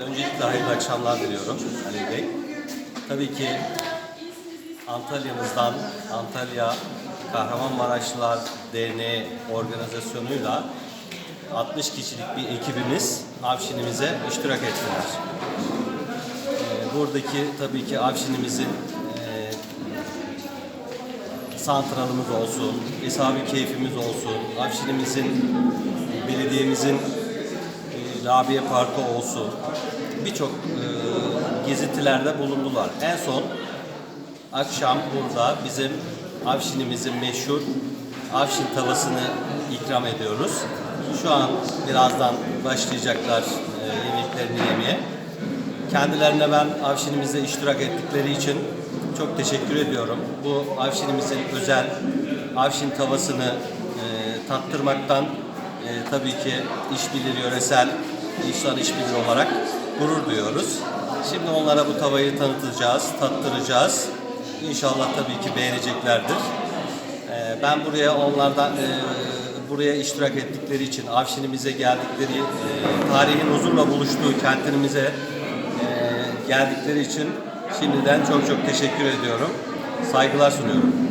öncelikle hayırlı akşamlar diliyorum Ali Bey. Tabii ki Antalya'mızdan Antalya Kahramanmaraşlılar Derneği organizasyonuyla 60 kişilik bir ekibimiz Avşinimize iştirak ettiler. Ee, Buradaki tabii ki Avşinimizin e, santralımız olsun, ishab keyfimiz olsun, Avşinimizin, belediyemizin Rabia Parkı olsun, birçok e, gezintilerde bulundular. En son akşam burada bizim Avşinimizin meşhur Avşin tavasını ikram ediyoruz. Şu an birazdan başlayacaklar e, yemeklerini yemeye. Kendilerine ben Avşinimizde iştirak ettikleri için çok teşekkür ediyorum. Bu Avşinimizin özel Avşin tavasını e, tattırmaktan e, tabii ki işbilir yöresel insan işbilir olarak gurur duyuyoruz. Şimdi onlara bu tavayı tanıtacağız, tattıracağız. İnşallah tabii ki beğeneceklerdir. Ee, Ben buraya onlardan e, buraya iştirak ettikleri için, Avşinimize geldikleri, e, tarihin huzurla buluştuğu kentimize e, geldikleri için şimdiden çok çok teşekkür ediyorum. Saygılar sunuyorum.